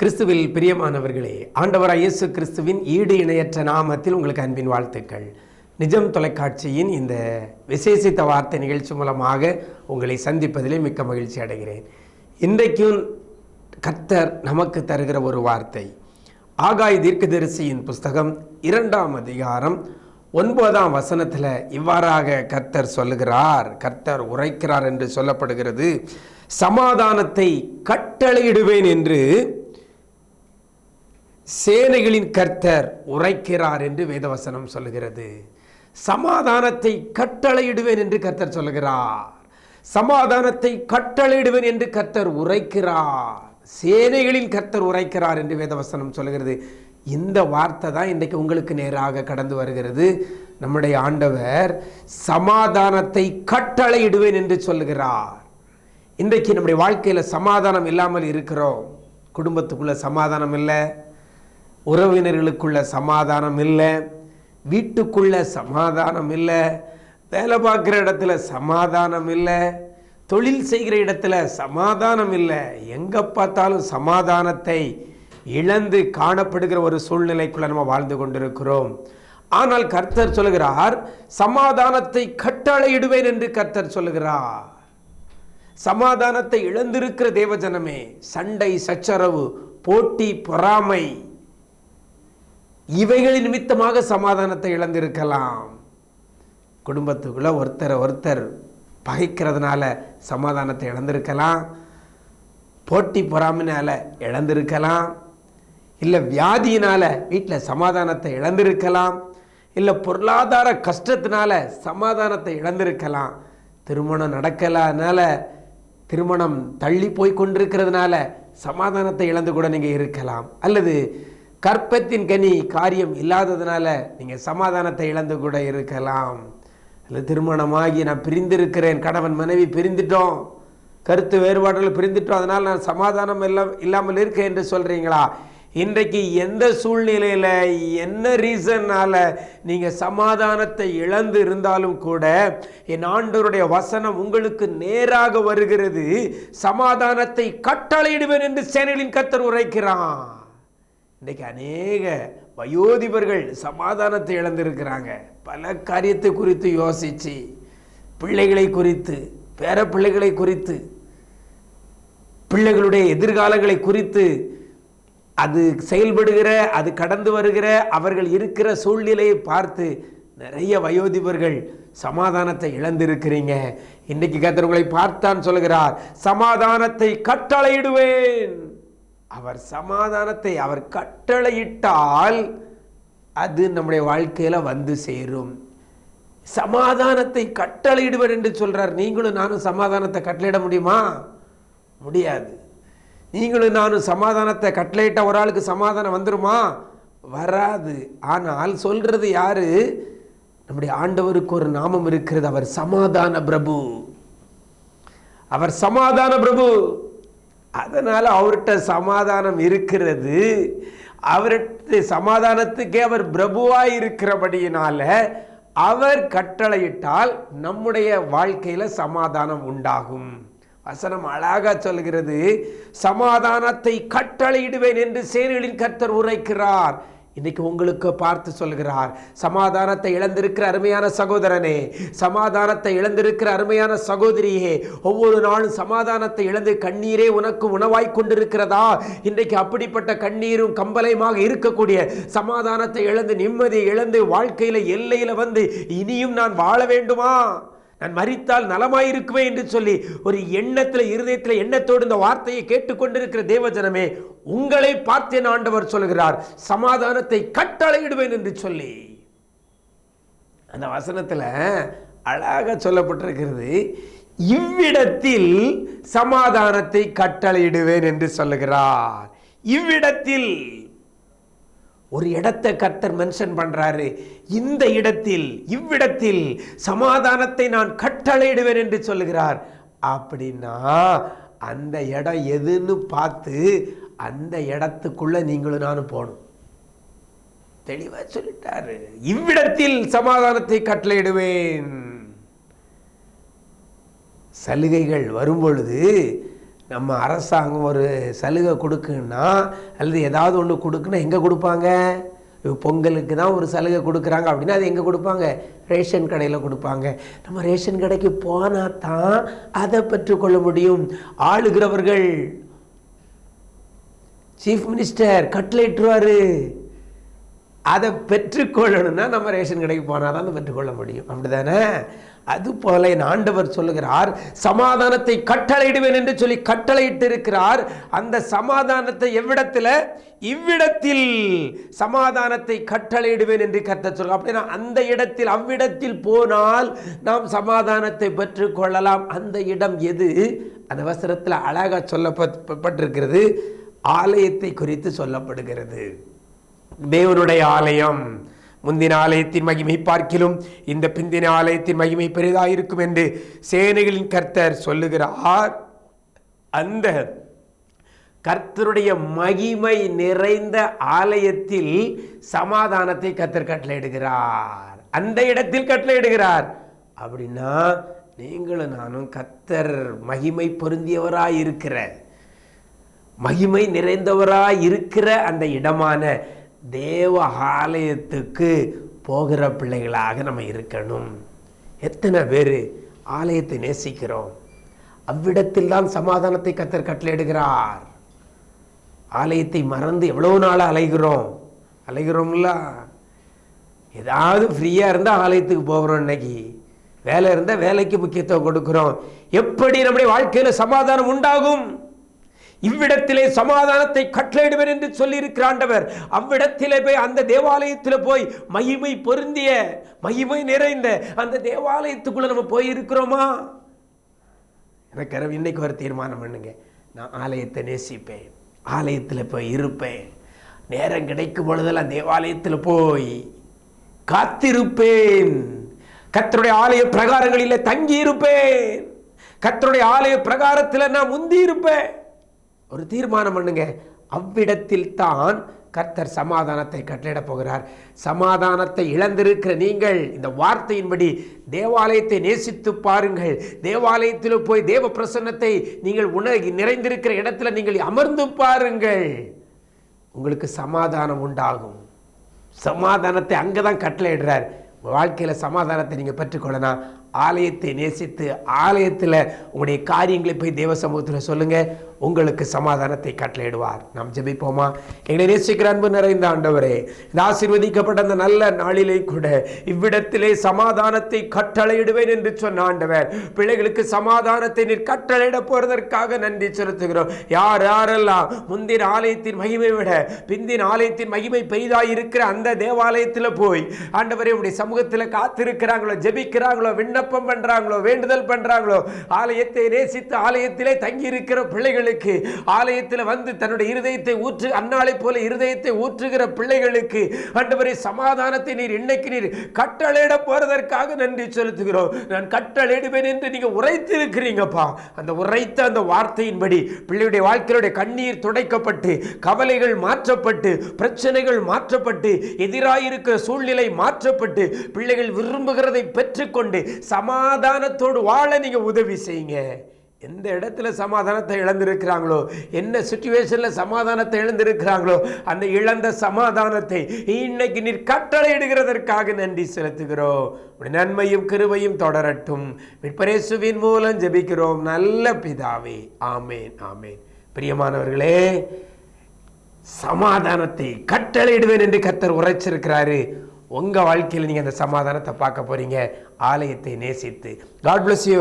கிறிஸ்துவில் பிரியமானவர்களே ஆண்டவர் இயேசு கிறிஸ்துவின் ஈடு இணையற்ற நாமத்தில் உங்களுக்கு அன்பின் வாழ்த்துக்கள். நிஜம் தொலைக்காட்சியின் இந்த விசேஷித்த வார்த்தை நிகழ்ச்சி மூலமாக உங்களை சந்திப்பதிலே மிக்க மகிழ்ச்சி அடைகிறேன். இன்றைக்கும் கர்த்தர் நமக்கு தருகிற ஒரு வார்த்தை. ஆகாய் தீர்க்கதரிசியின் புஸ்தகம் இரண்டாம் அதிகாரம் ஒன்பதாம் வசனத்தில் இவ்வாறாக கர்த்தர் சொல்லுகிறார். கர்த்தர் உரைக்கிறார் என்று சொல்லப்படுகிறது. சமாதானத்தை கட்டளையிடுவேன் என்று சேனைகளின் கர்த்தர் உரைக்கிறார் என்று வேதவசனம் சொல்லுகிறது. சமாதானத்தை கட்டளையிடுவேன் என்று கர்த்தர் சொல்லுகிறார். சமாதானத்தை கட்டளையிடுவேன் என்று கர்த்தர் உரைக்கிறார். சேனைகளின் கர்த்தர் உரைக்கிறார் என்று வேதவசனம் சொல்லுகிறது. இந்த வார்த்தை தான் இன்றைக்கு உங்களுக்கு நேராக கடந்து வருகிறது. நம்முடைய ஆண்டவர் சமாதானத்தை கட்டளையிடுவேன் என்று சொல்லுகிறார். இன்றைக்கு நம்முடைய வாழ்க்கையில் சமாதானம் இல்லாமல் இருக்கிறோம். குடும்பத்துக்குள்ள சமாதானம் இல்லை. உறவினர்களுக்குள்ள சமாதானம் இல்லை வீட்டுக்குள்ள சமாதானம் இல்லை வேலை பார்க்குற இடத்துல சமாதானம் இல்லை தொழில் செய்கிற இடத்துல சமாதானம் இல்லை எங்கே பார்த்தாலும் சமாதானத்தை இழந்து காணப்படுகிற ஒரு சூழ்நிலைக்குள்ளே நம்ம வாழ்ந்து கொண்டிருக்கிறோம். ஆனால் கர்த்தர் சொல்லுகிறார் சமாதானத்தை கட்டளையிடுவேன் என்று கர்த்தர் சொல்லுகிறார். சமாதானத்தை இழந்திருக்கிற தேவஜனமே சண்டை சச்சரவு போட்டி பொறாமை இவைகள் நிமித்தமாக சமாதானத்தை இழந்திருக்கலாம். குடும்பத்துக்குள்ள ஒருத்தரை ஒருத்தர் பகைக்கிறதுனால சமாதானத்தை இழந்திருக்கலாம். போட்டி பொறாமினால் இழந்திருக்கலாம். இல்லை வியாதியினால் வீட்டில் சமாதானத்தை இழந்திருக்கலாம். இல்லை பொருளாதார கஷ்டத்தினால சமாதானத்தை இழந்திருக்கலாம். திருமணம் நடக்கலாதனால திருமணம் தள்ளி போய் கொண்டிருக்கிறதுனால சமாதானத்தை இழந்து கூட நீங்கள் இருக்கலாம். அல்லது கற்பத்தின் கனி காரியம் இல்லாததுனால நீங்கள் சமாதானத்தை இழந்து கூட இருக்கலாம். இல்லை திருமணமாகி நான் பிரிந்திருக்கிறேன் கணவன் மனைவி பிரிந்துட்டோம் கருத்து வேறுபாடுகள் பிரிந்துட்டோம் அதனால் நான் சமாதானம் எல்லாம் இல்லாமல் இருக்கேன் என்று சொல்கிறீங்களா இன்றைக்கு எந்த சூழ்நிலையில் என்ன ரீசன்னால நீங்கள் சமாதானத்தை இழந்து இருந்தாலும் கூட என் ஆண்டவருடைய வசனம் உங்களுக்கு நேராக வருகிறது சமாதானத்தை கட்டளையிடுவேன் என்று சேனலின் கத்தர் உரைக்கிறான் இன்றைக்கி அநேக வயோதிபர்கள் சமாதானத்தை இழந்திருக்கிறாங்க. பல காரியத்தை குறித்து யோசித்து பிள்ளைகளை குறித்து பேர பிள்ளைகளை குறித்து பிள்ளைகளுடைய எதிர்காலங்களை குறித்து அது செயல்படுகிற அது கடந்து வருகிற அவர்கள் இருக்கிற சூழ்நிலையை பார்த்து நிறைய வயோதிபர்கள் சமாதானத்தை இழந்திருக்கிறீங்க. இன்னைக்கு கர்த்தர் உங்களை பார்த்தான் சொல்கிறார் சமாதானத்தை கட்டளையிடுவேன். அவர் சமாதானத்தை அவர் கட்டளையிட்டால் அது நம்முடைய வாழ்க்கையில் வந்து சேரும். சமாதானத்தை கட்டளையிடுவர் என்று சொல்கிறார் நீங்களும் நானும் சமாதானத்தை கட்டளையிட முடியுமா? முடியாது. நீங்களும் நானும் சமாதானத்தை கட்டளையிட்ட ஒரு ஆளுக்கு சமாதானம் வந்துருமா? வராது. ஆனால் சொல்கிறது யாரு? நம்முடைய ஆண்டவருக்கு ஒரு நாமம் இருக்கிறது. அவர் சமாதான பிரபு. அவர் சமாதான பிரபு. அதனால் அவர்கிட்ட சமாதானம் இருக்கிறது. அவர்கிட்ட சமாதானத்துக்கே அவர் பிரபுவாக இருக்கிறபடியினால் அவர் கட்டளையிட்டால் நம்முடைய வாழ்க்கையில் சமாதானம் உண்டாகும். வசனம் அழகாக சொல்கிறது. சமாதானத்தை கட்டளையிடுவேன் என்று சேரலின் கர்த்தர் உரைக்கிறார். இன்னைக்கு உங்களுக்கு பார்த்து சொல்கிறார் சமாதானத்தை இழந்திருக்கிற அருமையான சகோதரனே சமாதானத்தை இழந்திருக்கிற அருமையான சகோதரியே ஒவ்வொரு நாளும் சமாதானத்தை இழந்து கண்ணீரே உனக்கு உணவாய் கொண்டிருக்கிறதா? இன்றைக்கு அப்படிப்பட்ட கண்ணீரும் கம்பலையுமாக இருக்கக்கூடிய சமாதானத்தை இழந்து நிம்மதியை இழந்து வாழ்க்கையில் எல்லையில் வந்து இனியும் நான் வாழ வேண்டுமா? நான் மறித்தால் நலமாயிருக்குவேன் என்று சொல்லி ஒரு எண்ணத்தில் இருதயத்தில் எண்ணத்தோடு இந்த வார்த்தையை கேட்டுக்கொண்டிருக்கிற தேவஜனமே உங்களை பார்த்தேன் ஆண்டவர் சொல்கிறார் சமாதானத்தை கட்டளையிடுவேன் என்று சொல்லி. அந்த வசனத்தில் அழகாக சொல்லப்பட்டிருக்கிறது இவ்விடத்தில் சமாதானத்தை கட்டளையிடுவேன் என்று சொல்லுகிறார். இவ்விடத்தில் ஒரு இடத்தை கர்த்தர் மென்ஷன் பண்றாரு. இந்த இடத்தில் இவ்விடத்தில் சமாதானத்தை நான் கட்டளையிடுவேன் என்று சொல்லுகிறார். அப்படின்னா அந்த இடம் எதுன்னு பார்த்து அந்த இடத்துக்குள்ள நீங்களும் நானும் போகணும். தெளிவா சொல்லிட்டாரு. இவ்விடத்தில் சமாதானத்தை கட்டளையிடுவேன். சலுகைகள் வரும்பொழுது நம்ம அரசாங்கம் ஒரு சலுகை கொடுக்குன்னா அல்லது ஏதாவது ஒன்று கொடுக்குன்னா எங்கே கொடுப்பாங்க? பொங்கலுக்கு தான் ஒரு சலுகை கொடுக்குறாங்க அப்படின்னா அது எங்கே கொடுப்பாங்க? ரேஷன் கடையில் கொடுப்பாங்க. நம்ம ரேஷன் கடைக்கு போனால் தான் அதை பெற்றுக்கொள்ள முடியும். ஆளுகிறவர்கள் சீஃப் மினிஸ்டர் கட்லேட்டுருவார் அதை பெற்றுக்கொள்ளணும்னா நம்ம ரேஷன் கடைக்கு போனால் தான் பெற்றுக்கொள்ள முடியும். அப்படிதானே? அது போல என் ஆண்டவர் சொல்லுகிறார் சமாதானத்தை கட்டளையிடுவேன் என்று சொல்லி கட்டளையிட்டு இருக்கிறார் அந்த சமாதானத்தை எவ்விடத்தில்? இவ்விடத்தில் சமாதானத்தை கட்டளையிடுவேன் என்று கத்த சொல்ல அப்படின்னா அந்த இடத்தில் அவ்விடத்தில் போனால் நாம் சமாதானத்தை பெற்றுக்கொள்ளலாம். அந்த இடம் எது? அந்த வசனத்தில் அழகாக சொல்லப்பட்டிருக்கிறது ஆலயத்தை குறித்து சொல்லப்படுகிறது. தேவனுடைய ஆலயம். முந்தின ஆலயத்தின் மகிமை பார்க்கிலும் இந்த பிந்தின ஆலயத்தின் மகிமை பெரிதாயிருக்கும் என்று சேனைகளின் கர்த்தர் சொல்லுகிறார். அந்த கர்த்தருடைய மகிமை நிறைந்த ஆலயத்தில் சமாதானத்தை கர்த்தர் கட்டளையிடுகிறார். அந்த இடத்தில் கட்டளையிடுகிறார். அப்படின்னா நீங்களும் நானும் கர்த்தர் மகிமை பொருந்தியவராய் இருக்கிற மகிமை நிறைந்தவராய் இருக்கிற அந்த இடமான தேவ ஆலயத்துக்கு போகிற பிள்ளைகளாக நம்ம இருக்கணும். எத்தனை பேர் ஆலயத்தை நேசிக்கிறோம்? அவ்விடத்தில் தான் சமாதானத்தை கத்தர் கட்டளையிடுகிறார். ஆலயத்தை மறந்து எவ்வளோ நாளாக அலைகிறோம்? அலைகிறோம்ல? ஏதாவது ஃப்ரீயாக இருந்தால் ஆலயத்துக்கு போகிறோம் இன்னைக்கு. வேலை இருந்தால் வேலைக்கு முக்கியத்துவம் கொடுக்குறோம். எப்படி நம்முடைய வாழ்க்கையில் சமாதானம் உண்டாகும்? இவ்விடத்திலே சமாதானத்தை கட்டளையிடுவர் என்று சொல்லி ஆண்டவர் அவ்விடத்திலே போய் அந்த தேவாலயத்தில் போய் மகிமை பொருந்திய மகிமை நிறைந்த அந்த தேவாலயத்துக்குள்ளே நம்ம போய் இருக்கிறோமா எனக்கு இன்னைக்கு ஒரு தீர்மானம் பண்ணுங்க. நான் ஆலயத்தை நேசிப்பேன் ஆலயத்தில் போய் இருப்பேன். நேரம் கிடைக்கும் பொழுதெல்லாம் தேவாலயத்தில் போய் காத்திருப்பேன். கத்தருடைய ஆலய பிரகாரங்களில் தங்கி இருப்பேன் கர்த்தருடைய ஆலய பிரகாரத்தில் நான் முந்தி இருப்பேன் ஒரு தீர்மானம் பண்ணுங்க. அவ்விடத்தில் தான் கர்த்தர் சமாதானத்தை கட்டளையிடப் போகிறார். சமாதானத்தை இழந்திருக்கிற நீங்கள் இந்த வார்த்தையின்படி தேவாலயத்தை நேசித்து பாருங்கள். தேவாலயத்தில் போய் தேவ பிரசன்னத்தை நீங்கள் உண நிறைந்திருக்கிற இடத்துல நீங்கள் அமர்ந்து பாருங்கள். உங்களுக்கு சமாதானம் உண்டாகும். சமாதானத்தை அங்கே தான் கட்டளையிடுறார் வாழ்க்கையில் சமாதானத்தை நீங்கள் பெற்றுக்கொள்ளலாம் ஆலயத்தை நேசித்து ஆலயத்தில் உங்களுடைய காரியங்களை போய் தேவ சமூகத்தில் சொல்லுங்கள் உங்களுக்கு சமாதானத்தை கட்டளையிடுவார். நாம் ஜெபிப்போமா? எங்களை நேசிக்கிற அன்பு நிறைந்த ஆண்டவரே இந்த ஆசீர்வதிக்கப்பட்ட அந்த நல்ல நாளிலே கூட இவ்விடத்திலே சமாதானத்தை கட்டளையிடுவேன் என்று சொன்ன ஆண்டவர் பிள்ளைகளுக்கு சமாதானத்தை நீர் கட்டளையிட போறதற்காக நன்றி செலுத்துகிறோம். யார் யாரெல்லாம் முந்தின ஆலயத்தின் மகிமை விட பிந்தின் ஆலயத்தின் மகிமை பெரிதாய் இருக்கிற அந்த தேவாலயத்தில் போய் ஆண்டவரே உடைய சமூகத்தில் காத்திருக்கிறாங்களோ ஜெபிக்கிறாங்களோ விண்ணப்பம் பண்றாங்களோ வேண்டுதல் பண்றாங்களோ ஆலயத்தை நேசித்து ஆலயத்திலே தங்கி இருக்கிற பிள்ளைகள் பிள்ளைகளுக்கு ஆலயத்தில் வந்து தன்னுடைய இருதயத்தை ஊற்று அன்னாளை போல இருதயத்தை ஊற்றுகிற பிள்ளைகளுக்கு அன்றுவரை சமாதானத்தை நீர் இன்னைக்கு நீர் கட்டளையிட போறதற்காக நன்றி செலுத்துகிறோம். நான் கட்டளையிடுவேன் என்று நீங்க உரைத்திருக்கிறீங்கப்பா. அந்த உரைத்த அந்த வார்த்தையின்படி பிள்ளையுடைய வாழ்க்கையுடைய கண்ணீர் துடைக்கப்பட்டு கவலைகள் மாற்றப்பட்டு பிரச்சனைகள் மாற்றப்பட்டு எதிராயிருக்கிற சூழ்நிலை மாற்றப்பட்டு பிள்ளைகள் விரும்புகிறதை பெற்றுக்கொண்டு சமாதானத்தோடு வாழ நீங்க உதவி செய்யுங்க. எந்த இடத்துல சமாதானத்தை இழந்திருக்கிறாங்களோ என்ன சுச்சுவேஷனில் சமாதானத்தை இழந்திருக்கிறாங்களோ அந்த இழந்த சமாதானத்தை இன்னைக்கு நீர் கட்டளையிடுகிறதற்காக நன்றி செலுத்துகிறோம். நன்மையும் கிருவையும் தொடரட்டும். விற்பரேசுவின் மூலம் ஜெபிக்கிறோம். நல்ல பிதாவே ஆமேன் ஆமேன். பிரியமானவர்களே சமாதானத்தை கட்டளையிடுவேன் என்று கத்தர் உரைச்சிருக்கிறாரு. உங்க வாழ்க்கையில் நீங்க அந்த சமாதானத்தை பார்க்க போறீங்க. ஆலயத்தை நேசித்து. God bless you